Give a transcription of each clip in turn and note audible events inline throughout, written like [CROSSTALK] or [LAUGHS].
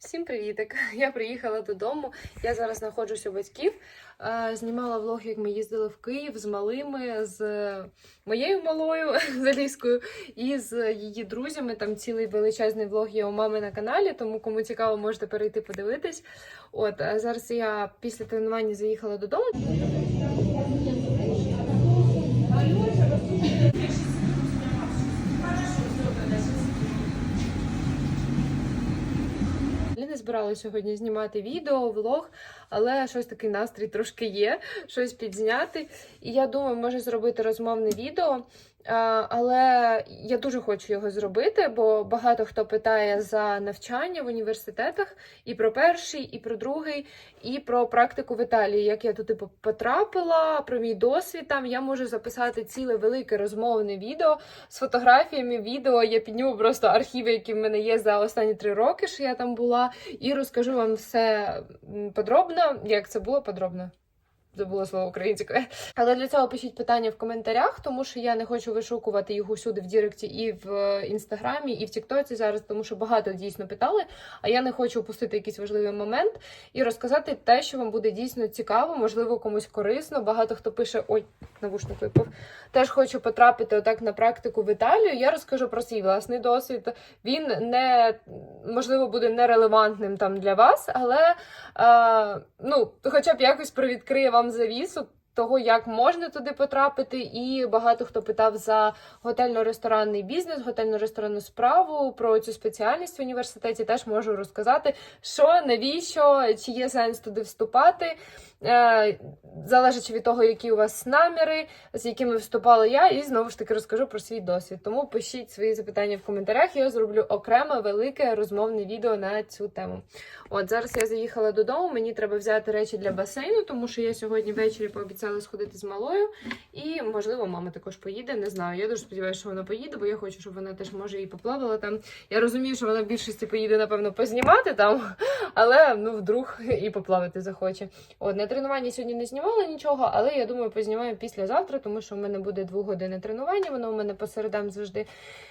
Всім привітик! [LAUGHS] Я приїхала додому. Я зараз знаходжусь у батьків. Е, Знімала влог, як ми їздили в Київ з малими, з моєю малою [LAUGHS] з Аліскою і з її друзями. Там цілий величезний влог є у мами на каналі, тому кому цікаво, можете перейти подивитись. От а зараз я після тренування заїхала додому. Збиралася сьогодні знімати відео, влог, але щось такий настрій трошки є, щось підзняти. І я думаю, може зробити розмовне відео. А, Але я дуже хочу його зробити, бо багато хто питає за навчання в університетах і про перший, і про другий, і про практику в Італії. Як я типу потрапила, про мій досвід там я можу записати ціле велике розмовне відео з фотографіями. Відео я підніму просто архіви, які в мене є за останні три роки, що я там була, і розкажу вам все подробно, як це було подробно. Забула слово українською. Але для цього пишіть питання в коментарях, тому що я не хочу вишукувати їх усюди в Діректі і в е, інстаграмі, і в Тіктоці зараз, тому що багато дійсно питали. А я не хочу упустити якийсь важливий момент і розказати те, що вам буде дійсно цікаво, можливо, комусь корисно. Багато хто пише: ой, навушник випав. Теж хочу потрапити отак на практику в Італію. Я розкажу про свій власний досвід. Він не можливо буде нерелевантним там для вас, але е, ну, хоча б якось привідкриє вам завісу. Того, як можна туди потрапити, і багато хто питав за готельно-ресторанний бізнес, готельно-ресторанну справу про цю спеціальність в університеті. Теж можу розказати, що навіщо, чи є сенс туди вступати, е, залежачи від того, які у вас наміри, з якими вступала я, і знову ж таки розкажу про свій досвід. Тому пишіть свої запитання в коментарях. Я зроблю окреме велике розмовне відео на цю тему. От зараз я заїхала додому. Мені треба взяти речі для басейну, тому що я сьогодні ввечері пообіцяла сходити з малою. І можливо, мама також поїде. Не знаю. Я дуже сподіваюся, що вона поїде, бо я хочу, щоб вона теж може і поплавала там. Я розумію, що вона в більшості поїде, напевно, познімати там, але ну вдруг і поплавати захоче. От на тренуванні сьогодні не знімала нічого, але я думаю, познімаю післязавтра, тому що в мене буде двогодинне тренування. Воно у мене по середам завжди,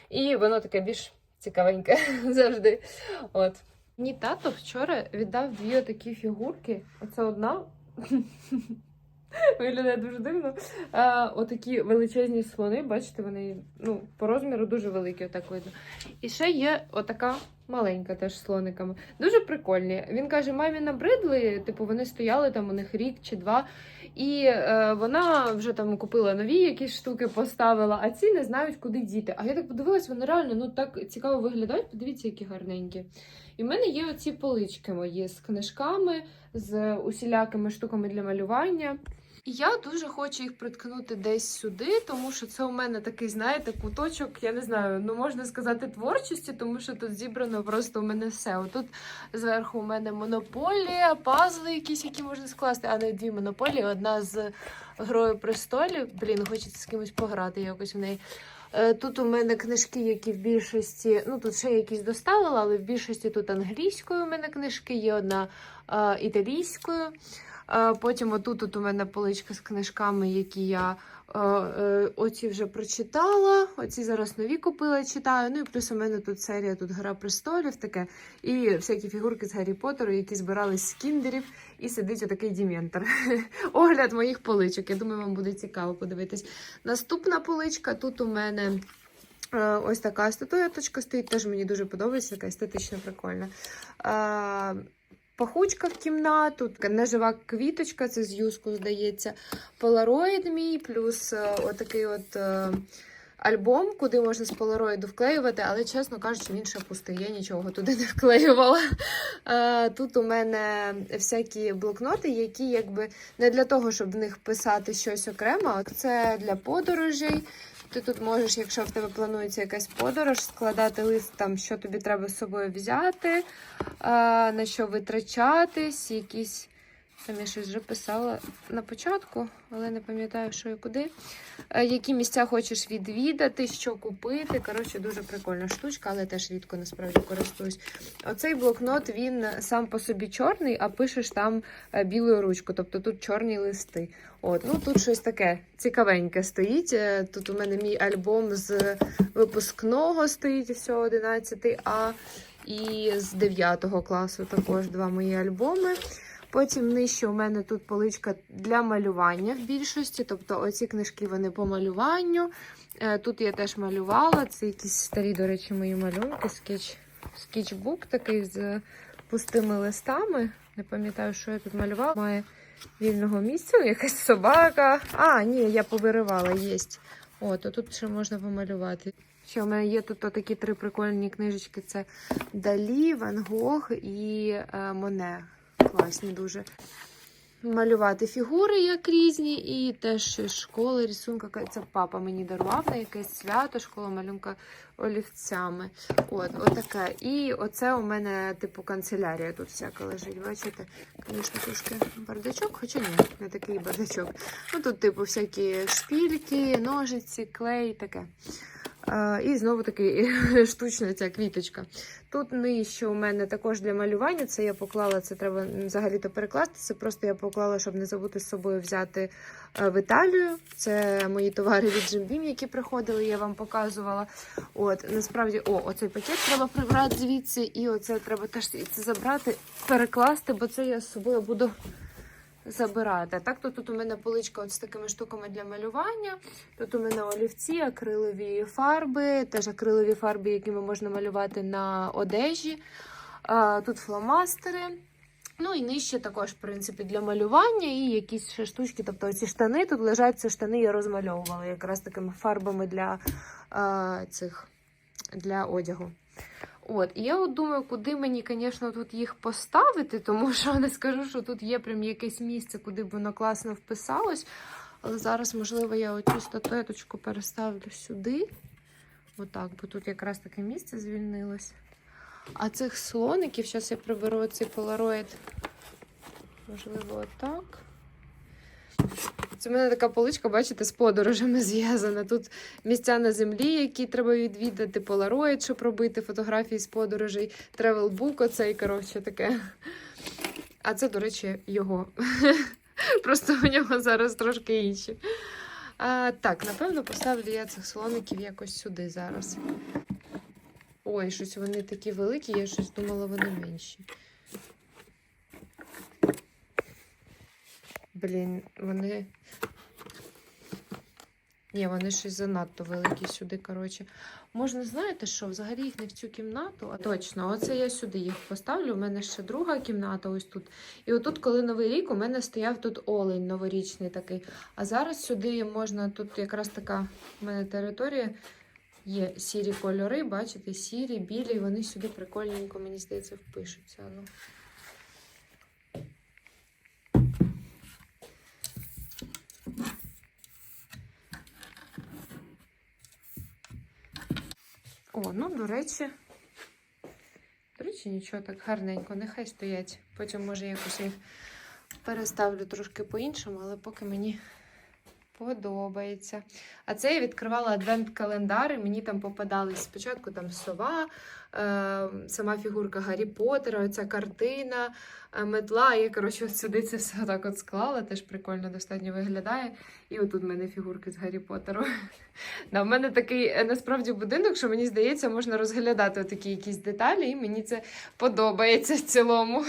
і воно таке більш цікавеньке [LAUGHS] завжди. От. Мені тато вчора віддав дві такі фігурки. Оце одна. [LAUGHS] Виглядає дуже дивно. А, отакі величезні слони, бачите, вони ну, по розміру дуже великі, отак видно. І ще є отака маленька теж слониками. Дуже прикольні. Він каже, мамі набридли, типу, вони стояли там у них рік чи два. І е, вона вже там купила нові якісь штуки, поставила, а ці не знають, куди діти. А я так подивилась, вони реально ну так цікаво виглядають. Подивіться, які гарненькі. І в мене є оці полички мої з книжками, з усілякими штуками для малювання. Я дуже хочу їх приткнути десь сюди, тому що це у мене такий, знаєте, куточок, я не знаю, ну можна сказати, творчості, тому що тут зібрано просто у мене все. Отут зверху у мене монополія, пазли якісь, які можна скласти, а не дві монополії. Одна з Грою престолів. Блін, хочеться з кимось пограти якось в неї. Е, Тут у мене книжки, які в більшості, ну тут ще якісь доставила, але в більшості тут англійською у мене книжки, є одна е, італійською. Е, Потім отут от у мене поличка з книжками, які я оці вже прочитала. Оці зараз нові купила, читаю. Ну і плюс у мене тут серія тут Гра престолів таке. І всякі фігурки з Гаррі Поттеру, які збирались з кіндерів. І сидить отакий Діментор. [LAUGHS] Огляд моїх поличок. Я думаю, вам буде цікаво подивитись. Наступна поличка тут у мене. е, Ось така статуеточка стоїть, теж мені дуже подобається, така естетично прикольна. Пахучка в кімнату, така нежива квіточка, це з юску, здається. Полароїд мій, плюс е, отакий от е, альбом, куди можна з полароїду вклеювати, але, чесно кажучи, він ще пустий, я нічого туди не вклеювала. Е, Тут у мене всякі блокноти, які якби не для того, щоб в них писати щось окремо, це для подорожей. Ти тут можеш, якщо в тебе планується якась подорож, складати лист, там, що тобі треба з собою взяти, на що витрачатись, якісь. Там я щось вже писала на початку, але не пам'ятаю, що і куди. Е, Які місця хочеш відвідати, що купити. Коротше, дуже прикольна штучка, але теж рідко насправді користуюсь. Оцей блокнот він сам по собі чорний, а пишеш там е, білою ручкою, тобто тут чорні листи. От, ну тут щось таке цікавеньке стоїть. Е, Тут у мене мій альбом з випускного стоїть, все 11, а І з 9 класу також два мої альбоми. Потім нижче у мене тут поличка для малювання в більшості. Тобто оці книжки вони по малюванню. Е, Тут я теж малювала. Це якісь старі, до речі, мої малюнки. Скетч, скетчбук такий з пустими листами. Не пам'ятаю, що я тут малювала. Має вільного місця, ну, якась собака. А, ні, я повиривала, єсть. От, а тут ще можна помалювати. Ще у мене є тут такі три прикольні книжечки: це Далі, Ван Гог і е, Моне. Класні дуже. Малювати фігури як різні, і теж школи рисунка. Це папа мені дарував на якесь свято, школа малюнка олівцями. От, отаке. І оце у мене, типу, канцелярія тут всяка лежить. Бачите? Звісно, трошки бардачок, хоча ні, не такий бардачок. Ну тут, типу, всякі шпільки, ножиці, клей, таке. І знову таки [LAUGHS] штучна ця квіточка. Тут нижче у мене також для малювання. Це я поклала, це треба взагалі-то перекласти. Це просто я поклала, щоб не забути з собою взяти е, в Італію. Це мої товари від Jim Beam, які приходили, я вам показувала. От насправді, о, оцей пакет треба прибрати звідси, і оце треба теж це забрати, перекласти, бо це я з собою буду забирати. Так, то тут у мене поличка от з такими штуками для малювання. Тут у мене олівці, акрилові фарби, теж акрилові фарби, якими можна малювати на одежі. Тут фломастери. Ну і нижче також, в принципі, для малювання і якісь ще штучки. Тобто ці штани тут лежать, ці штани я розмальовувала якраз такими фарбами для а, цих для одягу. От, і я от думаю, куди мені, звісно, тут їх поставити, тому [LAUGHS] що не скажу, що тут є прям якесь місце, куди б воно класно вписалось. Але зараз, можливо, я оцю статуеточку переставлю сюди. Отак, бо тут якраз таке місце звільнилось. А цих слоників, зараз я приберу цей полароїд. Можливо, отак. Це в мене така поличка, бачите, з подорожами [LAUGHS] зв'язана. Тут місця на землі, які треба відвідати, полароїд, щоб робити фотографії з подорожей, тревелбук оцей, коротше, таке. А це, до речі, його. [LAUGHS] Просто у нього зараз трошки інші. А, так, напевно, поставлю я цих слоників якось сюди зараз. Ой, щось вони такі великі, я щось думала, вони менші. Блін, вони. Ні, вони щось занадто великі сюди, коротше. Можна, знаєте що, взагалі їх не в цю кімнату, а точно, оце я сюди їх поставлю. У мене ще друга кімната ось тут. І отут, коли новий рік, у мене стояв тут олень новорічний такий. А зараз сюди можна, тут якраз така в мене територія. Є сірі кольори, бачите, сірі, білі, вони сюди прикольненько, мені здається, впишуться. Ну. О, ну, до речі. До речі, нічого так гарненько, нехай стоять. Потім, може, якось їх переставлю трошки по-іншому, але поки мені подобається. А це я відкривала адвент-календар, і мені там попадались спочатку там сова, е, сама фігурка Гаррі Поттера, оця картина, е, метла. Я, коротше, от сюди це все так от склала, теж прикольно достатньо виглядає. І отут в мене фігурки з Гаррі Поттеру. [LAUGHS] Да, в мене такий е, насправді будинок, що мені здається, можна розглядати такі якісь деталі, і мені це подобається в цілому.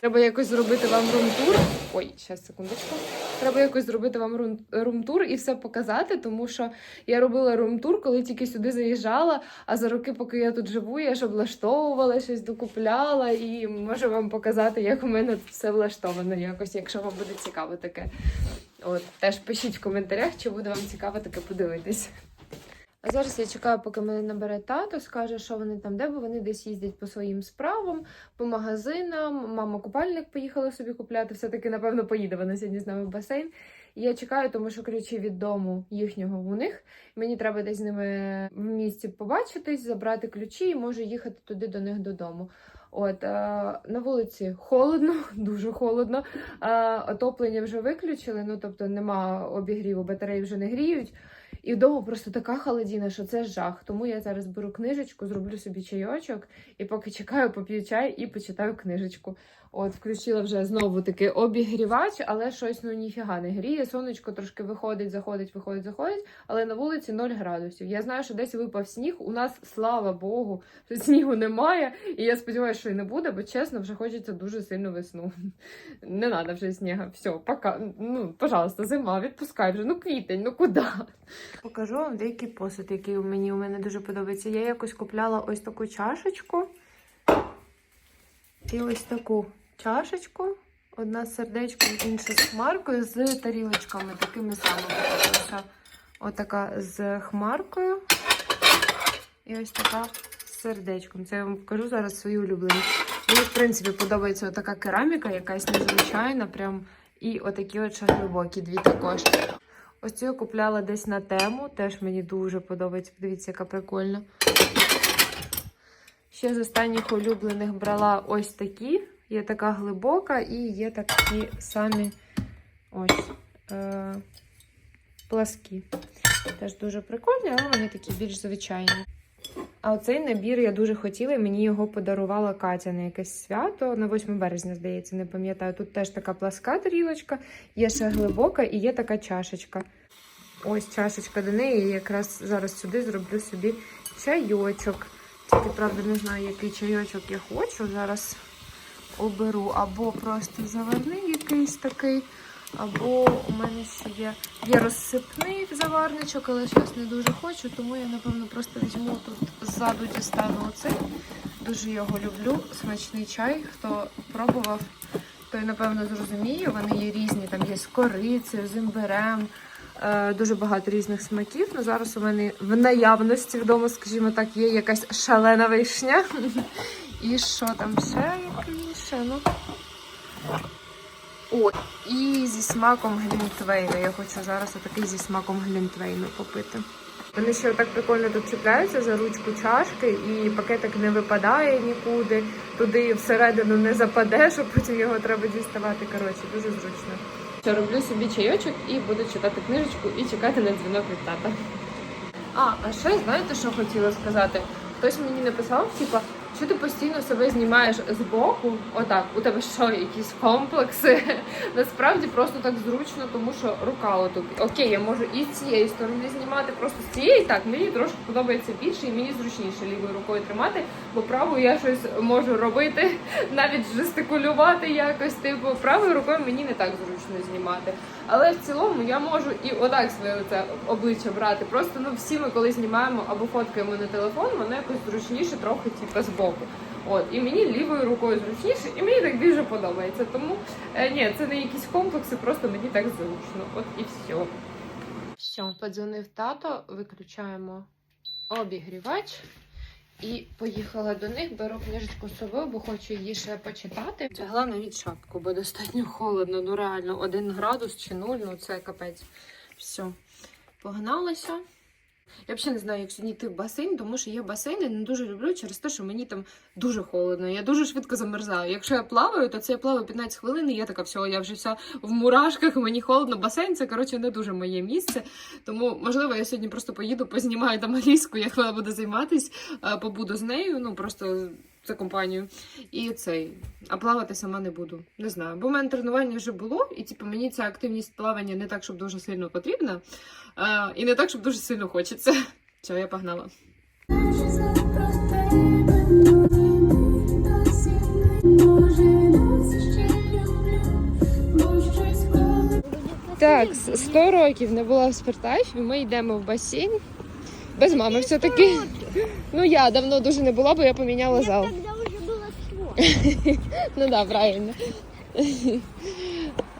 Треба якось зробити вам рум-тур. Ой, зараз секундочку. Треба якось зробити вам рум- рум-тур і все показати, тому що я робила рум-тур, коли тільки сюди заїжджала. А за роки, поки я тут живу, я ж облаштовувала щось, докупляла і можу вам показати, як у мене все влаштовано якось, якщо вам буде цікаво таке. От, теж пишіть в коментарях, чи буде вам цікаво таке подивитись. А зараз я чекаю, поки мене набере тато, скаже, що вони там де, бо вони десь їздять по своїм справам, по магазинам. Мама купальник поїхала собі купляти. Все-таки, напевно, поїде вона сьогодні з нами в басейн. І я чекаю, тому що ключі від дому їхнього у них. Мені треба десь з ними в місті побачитись, забрати ключі і можу їхати туди до них додому. От е, на вулиці холодно, [LAUGHS] дуже холодно. Е, отоплення вже виключили, ну тобто нема обігріву, батареї вже не гріють. І вдома просто така холодіна, що це жах. Тому я зараз беру книжечку, зроблю собі чайочок, і поки чекаю, поп'ю чай і почитаю книжечку. От, включила вже знову таки обігрівач, але щось ну ніфіга не гріє. Сонечко трошки виходить, заходить, виходить, заходить, але на вулиці 0 градусів. Я знаю, що десь випав сніг. У нас, слава Богу, що [LAUGHS] снігу немає. І я сподіваюся, що і не буде, бо чесно, вже хочеться дуже сильно весну. [LAUGHS] Не треба вже снігу. Все, пока. Ну, пожалуйста, зима, відпускай вже. Ну, квітень, ну куди? Покажу вам деякий посуд, який мені у мене дуже подобається. Я якось купляла ось таку чашечку. І ось таку чашечку. Одна з сердечком, інша з хмаркою, з тарілочками такими самими. Отака з хмаркою. І ось така з сердечком. Це я вам покажу зараз свої улюблені. Мені, в принципі, подобається така кераміка, якась незвичайна, прям. І отакі от ще глибокі дві також. Ось цю я купляла десь на тему. Теж мені дуже подобається. Подивіться, яка прикольна. Ще з останніх улюблених брала ось такі. Є така глибока і є такі самі ось е, пласкі. Теж дуже прикольні, але вони такі більш звичайні. А оцей набір я дуже хотіла, і мені його подарувала Катя на якесь свято на 8 березня, здається, не пам'ятаю. Тут теж така пласка тарілочка, є ще глибока і є така чашечка. Ось чашечка до неї. Я якраз зараз сюди зроблю собі чайочок. Тільки, правда, не знаю, який чайочок я хочу. Зараз оберу або просто заварний якийсь такий, або у мене ще є, є розсипний заварничок, але зараз не дуже хочу, тому я, напевно, просто візьму тут ззаду дістану оцей. Дуже його люблю. Смачний чай. Хто пробував, той, напевно, зрозуміє. Вони є різні, там є з корицею, з імбирем. Е, Дуже багато різних смаків. Ну, зараз у мене в наявності вдома, скажімо так, є якась шалена вишня. [LAUGHS] І що там ще якийше? Ну. О, і зі смаком глінтвейну. Я хочу зараз отакий зі смаком глінтвейну попити. Вони ще так прикольно тут чіпляються за ручку чашки, і пакетик не випадає нікуди, туди всередину не западе, [LAUGHS] що потім його треба діставати. Коротше, дуже зручно. Що роблю собі чайочок і буду читати книжечку і чекати на дзвінок від тата. А, а ще знаєте, що хотіла сказати? Хтось мені написав, типа, що ти постійно себе знімаєш з боку, отак, у тебе що, якісь комплекси? [LAUGHS] Насправді просто так зручно, тому що рука отут. Окей, я можу і з цієї сторони знімати, просто з цієї так мені трошки подобається більше і мені зручніше лівою рукою тримати, бо правою я щось можу робити, [LAUGHS] навіть жестикулювати якось. Типу, правою рукою мені не так зручно знімати. Але в цілому я можу і отак своє це обличчя брати. Просто ну всі ми коли знімаємо або фоткаємо на телефон, воно якось зручніше трохи типу, збоку. От і мені лівою рукою зручніше, і мені так більше подобається. Тому е, ні, це не якісь комплекси, просто мені так зручно. От і все. Все, подзвонив тато, виключаємо обігрівач. І поїхала до них, беру книжечку з собою, бо хочу її ще почитати. Тягла навіть шапку, бо достатньо холодно. Ну реально, один градус чи нуль, ну це капець. Все, погналася. Я взагалі не знаю, як сьогодні йти в басейн, тому що я басейни не дуже люблю через те, що мені там дуже холодно. Я дуже швидко замерзаю. Якщо я плаваю, то це я плаваю 15 хвилин, і я така, все, я вже вся в мурашках, мені холодно. Басейн це коротше не дуже моє місце. Тому, можливо, я сьогодні просто поїду, познімаю там [LAUGHS] Аліску, як вона буде займатись, е, побуду з нею, ну просто за компанію. І цей, а плавати сама не буду. Не знаю. Бо в мене тренування вже було, і типу, мені ця активність плавання не так, щоб дуже сильно потрібна, е, і не так, щоб дуже сильно хочеться. [LAUGHS] Все, я погнала. Так, 100 років не була в спортафі, ми йдемо в басейн. Без мами все-таки. Ну я давно дуже не була, бо я поміняла зал. Тогда уже было свой. Ну да, правильно. [LAUGHS]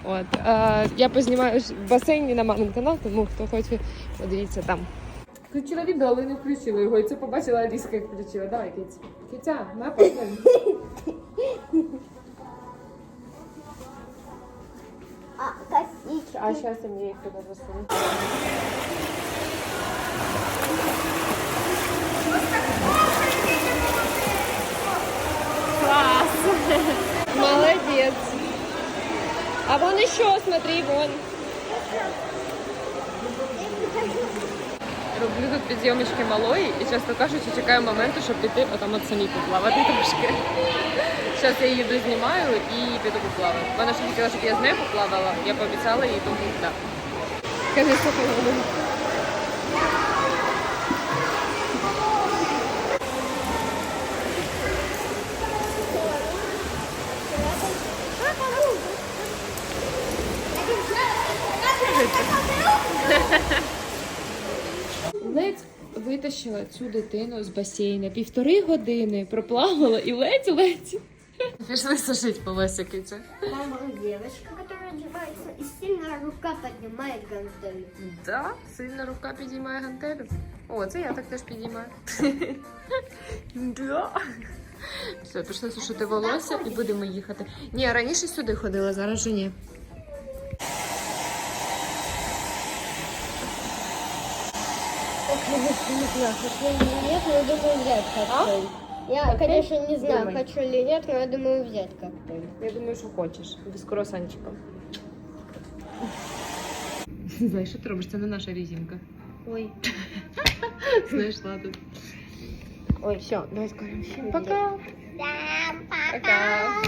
От, е, я познімаю в басейні на мамин канал, тому хто хоче, подивіться там. Включила відео, але не включила його. І це побачила Аліска, як включила. Давай, киць. Киця, на поглянь. А, косички. А зараз я їх туди засуну. Молодец! А вон еще, смотри, вон. роблю тут підйомочки малої і, чесно кажучи, чекаю моменту, щоб піти отам от самі поплавати трошки. Зараз я їду знімаю і піду поплавати. Вона ще хотіла, щоб я з нею поплавала, я пообіцяла їй, тому так. Кажи, що ти Ледь витащила цю дитину з басейна. Півтори години проплавала і ледь-ледь. Пішли сушить волосся киця. Мама девочка, которая одевается, и сильная рука поднимает гантель. Да, сильна рука підіймає гантелю. О, це я так теж підіймаю. Да. Все, пішли сушити волосся і будемо їхати. Ні, раніше сюди ходила, зараз же ні. Не знаю, хочу или нет, но думаю взять коктейль. Я, Коктейль? конечно, не знаю, Думай. хочу или нет, но я думаю взять коктейль. Я думаю, що хочеш. Без круасанчика. Знаєш, що ти робиш? Це не наша резинка. Ой. [LAUGHS] Знайшла тут. Ой, все, давай скажем всем. Пока. Пока.